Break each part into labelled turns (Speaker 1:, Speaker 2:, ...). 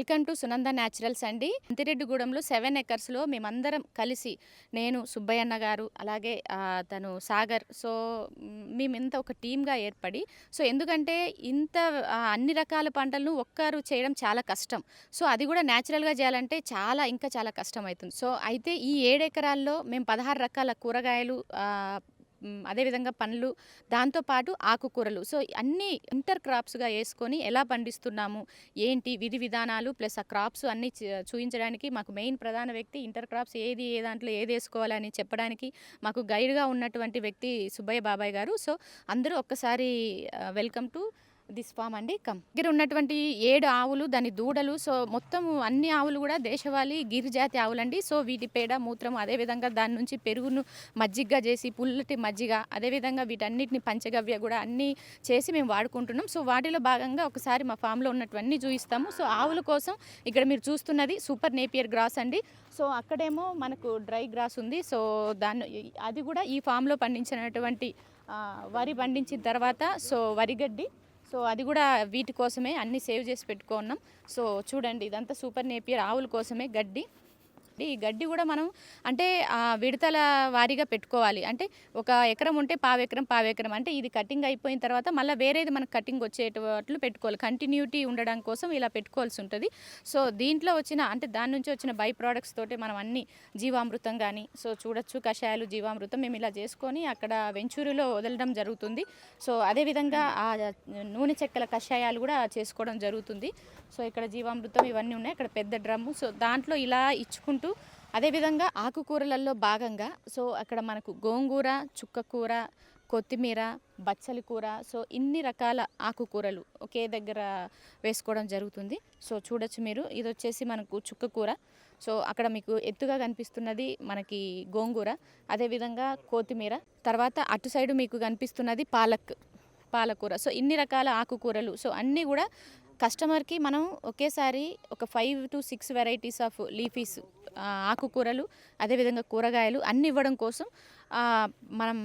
Speaker 1: Welcome to Sunanda naturals అండి. అంతిరెడ్డిగూడెంలో seven ఎకర్స్లో మేమందరం కలిసి నేను సుబ్బయ్యన్న గారు అలాగే తను సాగర్ సో మేమింత ఒక టీమ్గా ఏర్పడి సో ఎందుకంటే ఇంత అన్ని రకాల పంటలను ఒక్కరు చేయడం చాలా కష్టం. సో అది కూడా న్యాచురల్గా చేయాలంటే చాలా ఇంకా చాలా కష్టం అవుతుంది. సో అయితే ఈ ఏడు ఎకరాల్లో మేము పదహారు రకాల కూరగాయలు అదేవిధంగా పండ్లు దాంతోపాటు ఆకుకూరలు. సో అన్నీ ఇంటర్ క్రాప్స్గా వేసుకొని ఎలా పండిస్తున్నాము ఏంటి విధి విధానాలు ప్లస్ ఆ క్రాప్స్ అన్నీ చూపించడానికి మాకు మెయిన్ ప్రధాన వ్యక్తి ఇంటర్ క్రాప్స్ ఏది ఏ దాంట్లో ఏది వేసుకోవాలని చెప్పడానికి మాకు గైడ్గా ఉన్నటువంటి వ్యక్తి సుబ్బయ్య బాబాయ్ గారు. సో అందరూ ఒక్కసారి వెల్కమ్ టు దిస్ ఫామ్ అండి కమ్. దగ్గర ఉన్నటువంటి ఏడు ఆవులు దాని దూడలు సో మొత్తం అన్ని ఆవులు కూడా దేశవాళీ గిరిజాతి ఆవులండి. సో వీటి పేడ మూత్రం అదేవిధంగా దాని నుంచి పెరుగును మజ్జిగగా చేసి పుల్లటి మజ్జిగ అదేవిధంగా వీటన్నిటిని పంచగవ్య కూడా అన్నీ చేసి మేము వాడుకుంటున్నాం. సో వాటిలో భాగంగా ఒకసారి మా ఫామ్లో ఉన్నటువన్నీ చూపిస్తాము. సో ఆవుల కోసం ఇక్కడ మీరు చూస్తున్నది సూపర్ నేపియర్ గ్రాస్ అండి. సో అక్కడేమో మనకు డ్రై గ్రాస్ ఉంది. సో దాన్ని అది కూడా ఈ ఫామ్లో పండించినటువంటి వరి పండించిన తర్వాత సో వరిగడ్డి సో అది కూడా వీటి కోసమే అన్ని సేవ్ చేసి పెట్టుకున్నాం. సో చూడండి ఇదంతా సూపర్ నేపియర్ ఆవుల కోసమే గడ్డి. ఈ గడ్డి కూడా మనం అంటే విడతల వారీగా పెట్టుకోవాలి. అంటే ఒక ఎకరం ఉంటే పావెకరం ఎకరం ఎకరం. అంటే ఇది కటింగ్ అయిపోయిన తర్వాత మళ్ళీ వేరేది మనకు కటింగ్ వచ్చేటట్లు పెట్టుకోవాలి. కంటిన్యూటీ ఉండడం కోసం ఇలా పెట్టుకోవాల్సి ఉంటుంది. సో దీంట్లో వచ్చిన అంటే దాని నుంచి వచ్చిన బై ప్రోడక్ట్స్ తోటి మనం అన్ని జీవామృతం కానీ సో చూడొచ్చు కషాయాలు జీవామృతం మేము ఇలా చేసుకొని అక్కడ వెంచూరులో వదలడం జరుగుతుంది. సో అదేవిధంగా ఆ నూనె చెక్కల కషాయాలు కూడా చేసుకోవడం జరుగుతుంది. సో ఇక్కడ జీవామృతం ఇవన్నీ ఉన్నాయి. ఇక్కడ పెద్ద డ్రమ్ము. సో దాంట్లో ఇలా ఇచ్చుకుంటూ అదేవిధంగా ఆకుకూరలలో భాగంగా సో అక్కడ మనకు గోంగూర చుక్కకూర కొత్తిమీర బచ్చలి కూర సో ఇన్ని రకాల ఆకుకూరలు ఒకే దగ్గర వేసుకోవడం జరుగుతుంది. సో చూడొచ్చు మీరు. ఇది వచ్చేసి మనకు చుక్కకూర. సో అక్కడ మీకు ఎత్తుగా కనిపిస్తున్నది మనకి గోంగూర. అదేవిధంగా కొత్తిమీర. తర్వాత అటు సైడు మీకు కనిపిస్తున్నది పాలక్ పాలకూర. సో ఇన్ని రకాల ఆకుకూరలు. సో అన్నీ కూడా కస్టమర్కి మనం ఒకేసారి ఒక five to six varieties of leafies ఆకుకూరలు అదేవిధంగా కూరగాయలు అన్ని ఇవ్వడం కోసం మనం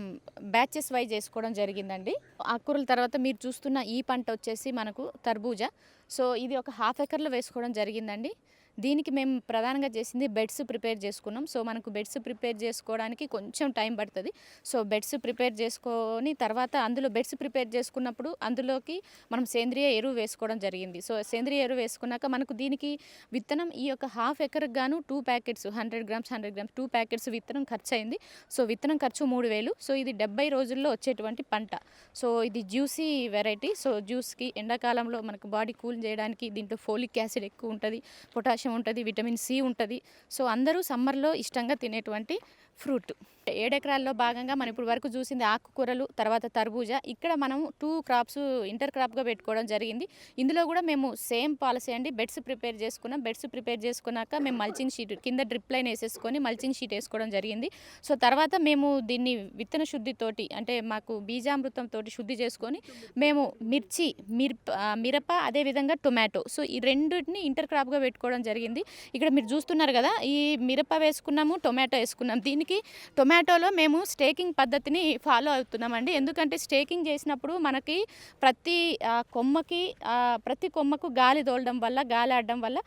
Speaker 1: బ్యాచెస్ వైజ్ చేసుకోవడం జరిగిందండి. ఆకుకూరల తర్వాత మీరు చూస్తున్న ఈ పంట వచ్చేసి మనకు తర్బూజా. సో ఇది ఒక హాఫ్ ఎకర్లో వేసుకోవడం జరిగిందండి. దీనికి మేము ప్రధానంగా చేసింది బెడ్స్ ప్రిపేర్ చేసుకున్నాం. సో మనకు బెడ్స్ ప్రిపేర్ చేసుకోవడానికి కొంచెం టైం పడుతుంది. సో బెడ్స్ ప్రిపేర్ చేసుకొని తర్వాత అందులో బెడ్స్ ప్రిపేర్ చేసుకున్నప్పుడు అందులోకి మనం సేంద్రియ ఎరువు వేసుకోవడం జరిగింది. సో సేంద్రియ ఎరువు వేసుకున్నాక మనకు దీనికి విత్తనం ఈ యొక్క హాఫ్ ఎకర్కి గాను two packets hundred grams hundred grams two packets విత్తనం ఖర్చు అయింది సో విత్తనం ఖర్చు మూడు వేలు. సో ఇది డెబ్బై రోజుల్లో వచ్చేటువంటి పంట. సో ఇది జ్యూసీ వెరైటీ. సో జ్యూస్కి ఎండాకాలంలో మనకు బాడీ కూల్ చేయడానికి దీంట్లో ఫోలిక్ యాసిడ్ ఎక్కువ ఉంటుంది. పొటాషియం ఉంటుంది విటమిన్ సి ఉంటుంది. సో అందరూ సమ్మర్లో ఇష్టంగా తినేటువంటి ఫ్రూట్. ఏడెకరాల్లో భాగంగా మనం ఇప్పుడు వరకు చూసింది ఆకుకూరలు తర్వాత తర్బూజా. ఇక్కడ మనం టూ క్రాప్స్ ఇంటర్ క్రాప్గా పెట్టుకోవడం జరిగింది. ఇందులో కూడా మేము సేమ్ పాలసీ అండి. బెడ్స్ ప్రిపేర్ చేసుకున్నాం. బెడ్స్ ప్రిపేర్ చేసుకున్నాక మేము మల్చింగ్ షీట్ కింద డ్రిప్ లైన్ వేసేసుకొని మల్చింగ్ షీట్ వేసుకోవడం జరిగింది. సో తర్వాత మేము దీన్ని విత్తన శుద్ధితోటి అంటే మాకు బీజామృతం తోటి శుద్ధి చేసుకొని మేము మిర్చి మిరప మిరప అదేవిధంగా టొమాటో. సో ఈ రెండింటిని ఇంటర్ క్రాప్గా పెట్టుకోవడం జరిగింది. ఇక్కడ మీరు చూస్తున్నారు కదా ఈ మిరప వేసుకున్నాము టొమాటో వేసుకున్నాం. దానికి టొమాటోలో మేము స్టేకింగ్ పద్ధతిని ఫాలో అవుతున్నామండి. ఎందుకంటే స్టేకింగ్ చేసినప్పుడు మనకి ప్రతి కొమ్మకి ప్రతి కొమ్మకు గాలి తోలడం వల్ల గాలి ఆడడం వల్ల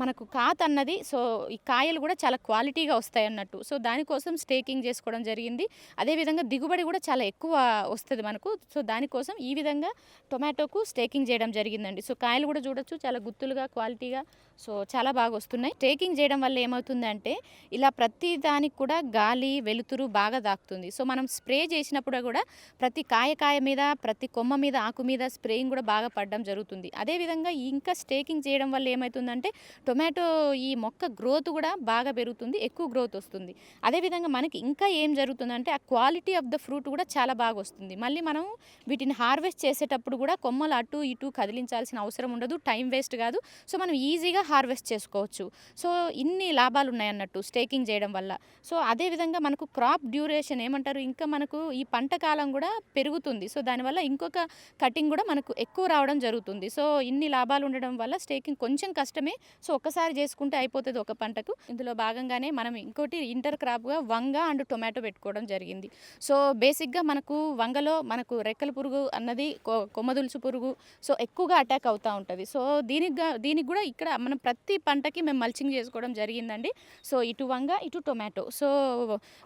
Speaker 1: మనకు కాత అన్నది సో ఈ కాయలు కూడా చాలా క్వాలిటీగా వస్తాయి అన్నట్టు. సో దానికోసం స్టేకింగ్ చేసుకోవడం జరిగింది. అదేవిధంగా దిగుబడి కూడా చాలా ఎక్కువ వస్తుంది మనకు. సో దానికోసం ఈ విధంగా టొమాటోకు స్టేకింగ్ చేయడం జరిగిందండి. సో కాయలు కూడా చూడొచ్చు చాలా గుత్తులుగా క్వాలిటీగా సో చాలా బాగా వస్తున్నాయి. స్టేకింగ్ చేయడం వల్ల ఏమవుతుందంటే ఇలా ప్రతి దానికి కూడా గాలి వెలుతురు బాగా దాకుతుంది సో మనం స్ప్రే చేసినప్పుడు కూడా ప్రతి కాయ కాయ మీద ప్రతి కొమ్మ మీద ఆకు మీద స్ప్రేయింగ్ కూడా బాగా పడడం జరుగుతుంది. అదేవిధంగా ఇంకా స్టేకింగ్ చేయడం వల్ల ఏమవుతుందంటే టొమాటో ఈ మొక్క గ్రోత్ కూడా బాగా పెరుగుతుంది ఎక్కువ గ్రోత్ వస్తుంది. అదేవిధంగా మనకి ఇంకా ఏం జరుగుతుందంటే ఆ క్వాలిటీ ఆఫ్ ద ఫ్రూట్ కూడా చాలా బాగా వస్తుంది. మళ్ళీ మనం వీటిని హార్వెస్ట్ చేసేటప్పుడు కూడా కొమ్మలు అటు ఇటు కదిలించాల్సిన అవసరం ఉండదు టైం వేస్ట్ కాదు. సో మనం ఈజీగా హార్వెస్ట్ చేసుకోవచ్చు. సో ఇన్ని లాభాలు ఉన్నాయి అన్నట్టు స్టేకింగ్ చేయడం వల్ల. సో అదేవిధంగా మనకు క్రాప్ డ్యూరేషన్ ఏమంటారు? ఇంకా మనకు ఈ పంట కాలం కూడా పెరుగుతుంది. సో దానివల్ల ఇంకొక కటింగ్ కూడా మనకు ఎక్కువ రావడం జరుగుతుంది. సో ఇన్ని లాభాలు ఉండడం వల్ల స్టేకింగ్ కొంచెం కష్టమే. సో ఒక్కసారి చేసుకుంటే అయిపోతుంది ఒక పంటకు. ఇందులో భాగంగానే మనం ఇంకోటి ఇంటర్ క్రాప్గా వంగ అండ్ టొమాటో పెట్టుకోవడం జరిగింది. సో బేసిక్గా మనకు వంగలో మనకు రెక్కల పురుగు అన్నది కొ- కొమ్మదులుసు పురుగు సో ఎక్కువగా అటాక్ అవుతూ ఉంటుంది. సో దీనికి దీనికి కూడా ఇక్కడ మనం ప్రతి పంటకి మేము మల్చింగ్ చేసుకోవడం జరిగిందండి. సో ఇటు వంగ ఇటు టొమాటో. సో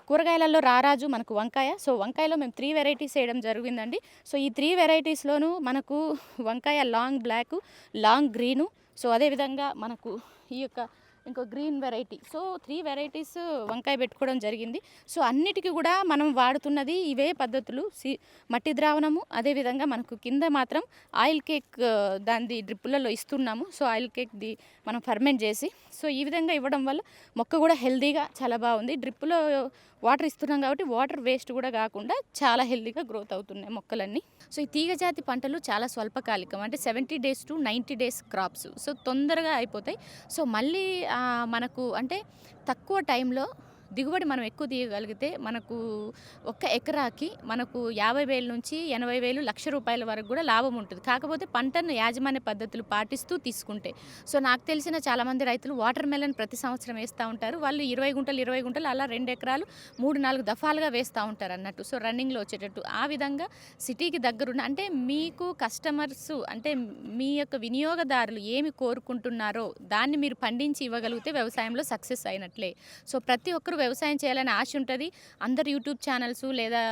Speaker 1: కూరగాయలలో రారాజు మనకు వంకాయ. సో వంకాయలో మేము త్రీ వెరైటీస్ వేయడం జరిగిందండి. సో ఈ త్రీ వెరైటీస్లోనూ మనకు వంకాయ long black long green so అదేవిధంగా మనకు ఈ యొక్క ఇంకో green variety. So three varieties వంకాయ పెట్టుకోవడం జరిగింది. సో అన్నిటికీ కూడా మనం వాడుతున్నది ఇవే పద్ధతులు. సి మట్టి ద్రావణము అదేవిధంగా మనకు కింద మాత్రం ఆయిల్ కేక్ దాని డ్రిప్పులలో ఇస్తున్నాము. సో ఆయిల్ కేక్ది మనం ఫర్మెంట్ చేసి సో ఈ విధంగా ఇవ్వడం వల్ల మొక్క కూడా హెల్దీగా చాలా బాగుంది. డ్రిప్పులో వాటర్ ఇస్తున్నాం కాబట్టి వాటర్ వేస్ట్ కూడా కాకుండా చాలా హెల్దీగా గ్రోత్ అవుతున్నాయి మొక్కలన్నీ. సో ఈ తీగజాతి పంటలు చాలా స్వల్పకాలికం. అంటే seventy days to ninety days crops. So తొందరగా అయిపోతాయి. సో మళ్ళీ మనకు అంటే తక్కువ టైంలో దిగుబడి మనం ఎక్కువ తీయగలిగితే మనకు ఒక్క ఎకరాకి మనకు యాభై వేల నుంచి ఎనభై వేలు లక్ష రూపాయల వరకు కూడా లాభం ఉంటుంది. కాకపోతే పంటను యాజమాన్య పద్ధతులు పాటిస్తూ తీసుకుంటే. సో నాకు తెలిసిన చాలామంది రైతులు వాటర్ మెలన్ ప్రతి సంవత్సరం వేస్తూ ఉంటారు. వాళ్ళు ఇరవై గుంటలు ఇరవై గుంటలు అలా రెండు ఎకరాలు మూడు నాలుగు దఫాలుగా వేస్తూ ఉంటారు అన్నట్టు. సో రన్నింగ్లో వచ్చేటట్టు. ఆ విధంగా సిటీకి దగ్గరున్న అంటే మీకు కస్టమర్స్ అంటే మీ యొక్క వినియోగదారులు ఏమి కోరుకుంటున్నారో దాన్ని మీరు పండించి ఇవ్వగలిగితే వ్యవసాయంలో సక్సెస్ అయినట్లే. సో ప్రతి ఒక్కరు వ్యవసాయం చేయాలని ఆశ ఉంటుంది. అందరు యూట్యూబ్ ఛానల్స్ లేదా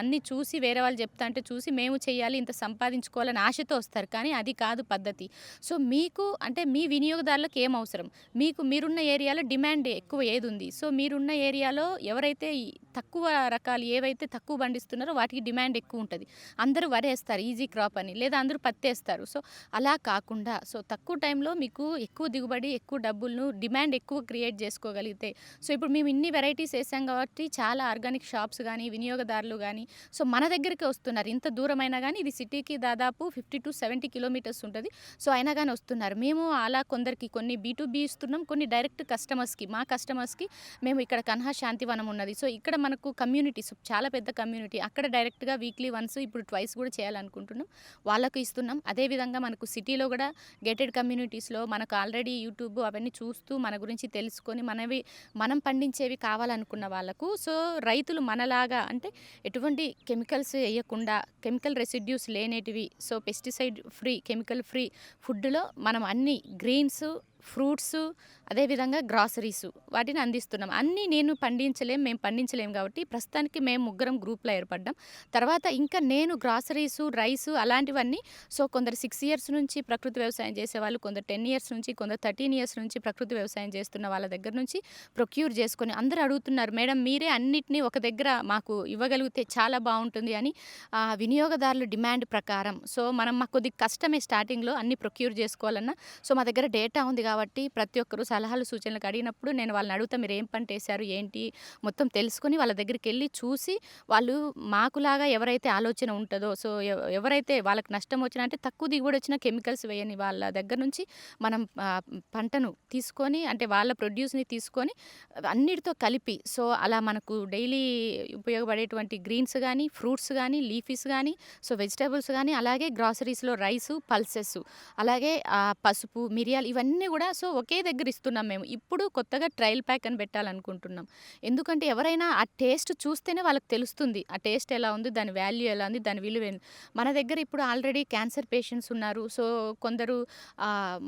Speaker 1: అన్నీ చూసి వేరే వాళ్ళు చెప్తా అంటే చూసి మేము చేయాలి ఇంత సంపాదించుకోవాలని ఆశతో వస్తారు. కానీ అది కాదు పద్ధతి. సో మీకు అంటే మీ వినియోగదారులకు ఏం అవసరం? మీకు మీరున్న ఏరియాలో డిమాండ్ ఎక్కువ ఏది ఉంది సో మీరున్న ఏరియాలో ఎవరైతే తక్కువ రకాలు ఏవైతే తక్కువ పండిస్తున్నారో వాటికి డిమాండ్ ఎక్కువ ఉంటుంది. అందరూ వరేస్తారు వేస్తారు ఈజీ క్రాప్ అని. లేదా అందరూ పత్తేస్తారు. సో అలా కాకుండా సో తక్కువ టైంలో మీకు ఎక్కువ దిగుబడి ఎక్కువ డబ్బులను డిమాండ్ ఎక్కువ క్రియేట్ చేసుకోగలిగితే సో ఇప్పుడు మేము ఇన్ని వెరైటీస్ వేసాం కాబట్టి చాలా ఆర్గానిక్ షాప్స్ కానీ వినియోగదారులు కానీ సో మన దగ్గరికి వస్తున్నారు. ఇంత దూరమైనా కానీ ఇది సిటీకి దాదాపు ఫిఫ్టీ టు సెవెంటీ కిలోమీటర్స్ ఉంటుంది. సో అయినా కానీ వస్తున్నారు. మేము అలా కొందరికి కొన్ని బీ టు బీ ఇస్తున్నాం కొన్ని డైరెక్ట్ కస్టమర్స్కి మా కస్టమర్స్కి మేము ఇక్కడ కన్హా శాంతివనం ఉన్నది. సో ఇక్కడ మనకు కమ్యూనిటీస్ చాలా పెద్ద కమ్యూనిటీ అక్కడ డైరెక్ట్గా వీక్లీ వన్స్ ఇప్పుడు ట్వైస్ కూడా చేయాలనుకుంటున్నాం. వాళ్ళకు ఇస్తున్నాం. అదేవిధంగా మనకు సిటీలో కూడా గేటెడ్ కమ్యూనిటీస్లో మనకు ఆల్రెడీ యూట్యూబ్ అవన్నీ చూస్తూ మన గురించి తెలుసుకొని మనవి మనం పండించేవి కావాలనుకున్న వాళ్ళకు సో రైతులు మనలాగా అంటే ఎటువంటి కెమికల్స్ వేయకుండా chemical residues లేనేటివి so pesticide free chemical free ఫుడ్లో మనం అన్ని గ్రీన్స్ ఫ్రూట్స్ అదేవిధంగా గ్రాసరీస్ వాటిని అందిస్తున్నాం. అన్నీ నేను పండించలేం మేము పండించలేం కాబట్టి ప్రస్తుతానికి మేము ముగ్గురం గ్రూప్లో ఏర్పడ్డాం. తర్వాత ఇంకా నేను గ్రాసరీస్ రైస్ అలాంటివన్నీ సో కొందరు సిక్స్ ఇయర్స్ నుంచి ప్రకృతి వ్యవసాయం చేసేవాళ్ళు కొందరు టెన్ ఇయర్స్ నుంచి కొందరు థర్టీన్ ఇయర్స్ నుంచి ప్రకృతి వ్యవసాయం చేస్తున్న వాళ్ళ దగ్గర నుంచి ప్రొక్యూర్ చేసుకొని అందరూ అడుగుతున్నారు మేడం మీరే అన్నిటినీ ఒక దగ్గర మాకు ఇవ్వగలిగితే చాలా బాగుంటుంది అని. వినియోగదారుల డిమాండ్ ప్రకారం సో మనం మాకు కొద్ది కష్టమే స్టార్టింగ్లో అన్ని ప్రొక్యూర్ చేసుకోవాలన్నా సో మా దగ్గర డేటా ఉంది కాబట్టి ప్రతి ఒక్కరు సలహాలు సూచనలకు అడిగినప్పుడు నేను వాళ్ళని అడుగుతా మీరు ఏం పంట వేశారు ఏంటి? మొత్తం తెలుసుకొని వాళ్ళ దగ్గరికి వెళ్ళి చూసి వాళ్ళు మాకులాగా ఎవరైతే ఆలోచన ఉంటుందో సో ఎవ- ఎవరైతే వాళ్ళకి నష్టం వచ్చినా అంటే తక్కువ దిగుబడి వచ్చిన కెమికల్స్ వేయని వాళ్ళ దగ్గర నుంచి మనం పంటను తీసుకొని అంటే వాళ్ళ ప్రొడ్యూస్ని తీసుకొని అన్నిటితో కలిపి సో అలా మనకు డైలీ ఉపయోగపడేటువంటి గ్రీన్స్ కానీ ఫ్రూట్స్ కానీ లీఫీస్ కానీ సో వెజిటేబుల్స్ కానీ అలాగే గ్రాసరీస్లో రైస్ పల్సెస్ అలాగే పసుపు మిరియాలు ఇవన్నీ కూడా సో ఒకే దగ్గర ఇస్తున్నాం మేము. ఇప్పుడు కొత్తగా ట్రయల్ ప్యాక్ అని పెట్టాలనుకుంటున్నాం. ఎందుకంటే ఎవరైనా ఆ టేస్ట్ చూస్తేనే వాళ్ళకి తెలుస్తుంది. ఆ టేస్ట్ ఎలా ఉంది దాని వాల్యూ ఎలా ఉంది దాని విలువ మన దగ్గర ఇప్పుడు ఆల్రెడీ క్యాన్సర్ పేషెంట్స్ ఉన్నారు. సో కొందరు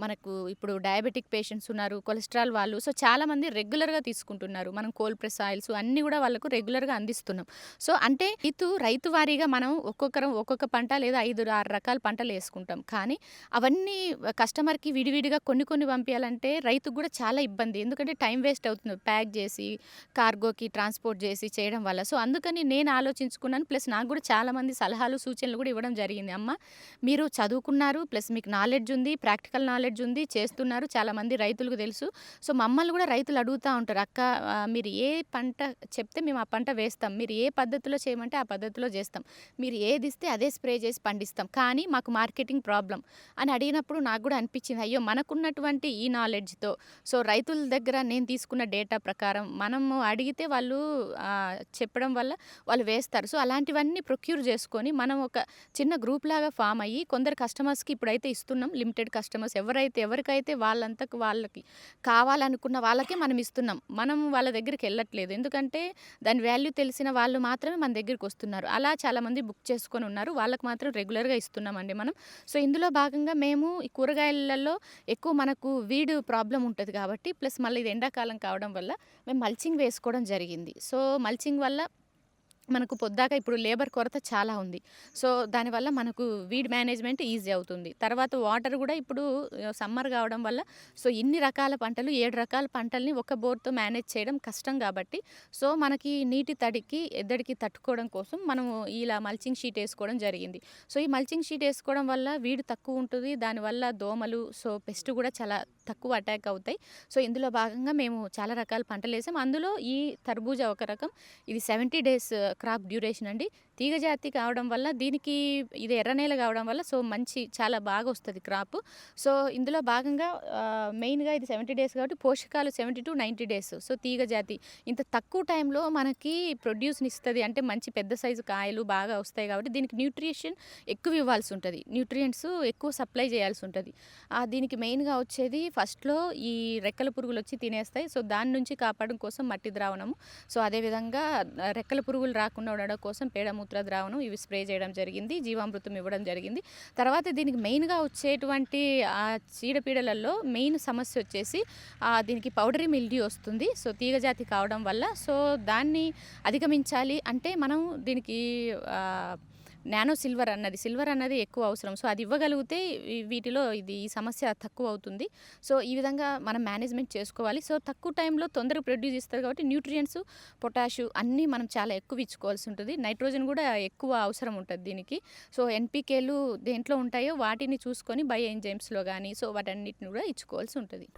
Speaker 1: మనకు ఇప్పుడు డయాబెటిక్ పేషెంట్స్ ఉన్నారు కొలెస్ట్రాల్ వాళ్ళు. సో చాలామంది రెగ్యులర్గా తీసుకుంటున్నారు. మనం కోల్ ప్రెస్ ఆయిల్స్ అన్నీ కూడా వాళ్ళకు రెగ్యులర్గా అందిస్తున్నాం. సో అంటే రైతు రైతు వారీగా మనం ఒక్కొక్కరం ఒక్కొక్క పంట లేదా ఐదు ఆరు రకాల పంటలు వేసుకుంటాం. కానీ అవన్నీ కస్టమర్కి విడివిడిగా కొన్ని కొన్ని పంపించాలంటే రైతుకు కూడా చాలా ఇబ్బంది. ఎందుకంటే టైం వేస్ట్ అవుతుంది. ప్యాక్ చేసి కార్గోకి ట్రాన్స్పోర్ట్ చేసి చేయడం వల్ల. సో అందుకని నేను ఆలోచించుకున్నాను. ప్లస్ నాకు కూడా చాలామంది సలహాలు సూచనలు కూడా ఇవ్వడం జరిగింది. అమ్మ మీరు చదువుకున్నారు. ప్లస్ మీకు నాలెడ్జ్ ఉంది. ప్రాక్టికల్ నాలెడ్జ్ ఉంది. చేస్తున్నారు. చాలామంది రైతులకు తెలుసు. సో మమ్మల్ని కూడా రైతులు అడుగుతూ ఉంటారు. అక్క మీరు ఏ పంట చెప్తే మేము ఆ పంట వేస్తాం. మీరు ఏ పద్ధతిలో చేయమంటే ఆ పద్ధతిలో చేస్తాం. మీరు ఏది ఇస్తే అదే స్ప్రే చేసి పండిస్తాం. కానీ మాకు మార్కెటింగ్ ప్రాబ్లం అని అడిగినప్పుడు నాకు కూడా అనిపించింది. అయ్యో మనకున్నటువంటి ఈ నాలెడ్జ్‌తో సో, రైతుల దగ్గర నేను తీసుకున్న డేటా ప్రకారం మనము అడిగితే వాళ్ళు చెప్పడం వల్ల వాళ్ళు వేస్తారు. సో, అలాంటివన్నీ ప్రొక్యూర్ చేసుకొని మనం ఒక చిన్న గ్రూప్‌లాగా ఫామ్ అయ్యి కొందరు కస్టమర్స్‌కి ఇప్పుడైతే ఇస్తున్నాం. లిమిటెడ్ కస్టమర్స్ ఎవరైతే ఎవరికైతే వాళ్ళంతకు వాళ్ళకి కావాలనుకున్న వాళ్ళకే మనం ఇస్తున్నాం. మనం వాళ్ళ దగ్గరికి వెళ్ళట్లేదు ఎందుకంటే దాని వాల్యూ తెలిసిన వాళ్ళు మాత్రమే మన దగ్గరికి వస్తున్నారు అలా చాలామంది బుక్ చేసుకొని ఉన్నారు. వాళ్ళకి మాత్రం రెగ్యులర్‌గా ఇస్తున్నామండి మనం. సో, ఇందులో భాగంగా మేము ఈ కూరగాయలలో ఎక్కువ మనకు వీడు ప్రాబ్లం ఉంటుంది కాబట్టి ప్లస్ మళ్ళీ ఇది ఎండాకాలం కావడం వల్ల మేము మల్చింగ్ వేసుకోవడం జరిగింది. సో, మల్చింగ్ వల్ల మనకు పొద్దాక ఇప్పుడు లేబర్ కొరత చాలా ఉంది. సో, దానివల్ల మనకు వీడ్ మేనేజ్‌మెంట్ ఈజీ అవుతుంది. తర్వాత వాటర్ కూడా ఇప్పుడు సమ్మర్ కావడం వల్ల సో, ఇన్ని రకాల పంటలు ఏడు రకాల పంటల్ని ఒక బోర్‌తో మేనేజ్ చేయడం కష్టం కాబట్టి సో, మనకి నీటి తడికి, ఎద్దడికి తట్టుకోవడం కోసం మనము ఇలా మల్చింగ్ షీట్ వేసుకోవడం జరిగింది. సో, ఈ మల్చింగ్ షీట్ వేసుకోవడం వల్ల వీడు తక్కువ ఉంటుంది దానివల్ల దోమలు సో, పెస్ట్ కూడా చాలా తక్కువ అటాక్ అవుతాయి. సో, ఇందులో భాగంగా మేము చాలా రకాల పంటలు వేసాం అందులో ఈ తర్బూజా ఒక రకం. ఇది 70 డేస్ క్రాప్ డ్యూరేషన్ అండి. తీగ జాతి కావడం వల్ల దీనికి ఇది ఎర్రనేల కావడం వల్ల సో, మంచి చాలా బాగా వస్తుంది క్రాప్ సో, ఇందులో భాగంగా మెయిన్‌గా ఇది 70 డేస్ కాబట్టి పోషకాలు 70-90 డేస్. సో, తీగ జాతి ఇంత తక్కువ టైంలో మనకి ప్రొడ్యూస్‌నిస్తది. అంటే మంచి పెద్ద సైజు కాయలు బాగా వస్తాయి కాబట్టి దీనికి న్యూట్రిషన్ ఎక్కువ ఇవ్వాల్సి ఉంటుంది న్యూట్రియంట్స్ ఎక్కువ సప్లై చేయాల్సి ఉంటుంది దీనికి మెయిన్‌గా వచ్చేది ఫస్ట్‌లో ఈ రెక్కల పురుగులు వచ్చి తినేస్తాయి. సో, దాని నుంచి కాపాడడం కోసం మట్టి ద్రావణము. సో, అదేవిధంగా రెక్కల పురుగులు రాకుండా ఉండడం కోసం పేడ మూత్ర ద్రావణం ఇవి స్ప్రే చేయడం జరిగింది. జీవామృతం ఇవ్వడం జరిగింది. తర్వాత దీనికి మెయిన్‌గా వచ్చేటువంటి ఆ చీడపీడలలో మెయిన్ సమస్య వచ్చేసి దీనికి పౌడరీ మిల్డ్యూ వస్తుంది. సో, తీగ జాతి కావడం వల్ల సో, దాన్ని అధిగమించాలి అంటే మనం దీనికి నానో సిల్వర్ అన్నది సిల్వర్ అన్నది ఎక్కువ అవసరం. సో, అది ఇవ్వగలిగితే వీటిలో ఇది ఈ సమస్య తక్కువ అవుతుంది సో, ఈ విధంగా మనం మేనేజ్‌మెంట్ చేసుకోవాలి. సో, తక్కువ టైంలో తొందరగా ప్రొడ్యూస్ ఇస్తారు కాబట్టి న్యూట్రియంట్స్, పొటాషు అన్నీ మనం చాలా ఎక్కువ ఇచ్చుకోవాల్సి ఉంటుంది నైట్రోజన్ కూడా ఎక్కువ అవసరం ఉంటుంది దీనికి. సో, ఎన్పికేలు దేంట్లో ఉంటాయో వాటిని చూసుకొని బై ఎంజైమ్స్‌లో కానీ సో, వాటన్నిటిని కూడా ఇచ్చుకోవాల్సి ఉంటుంది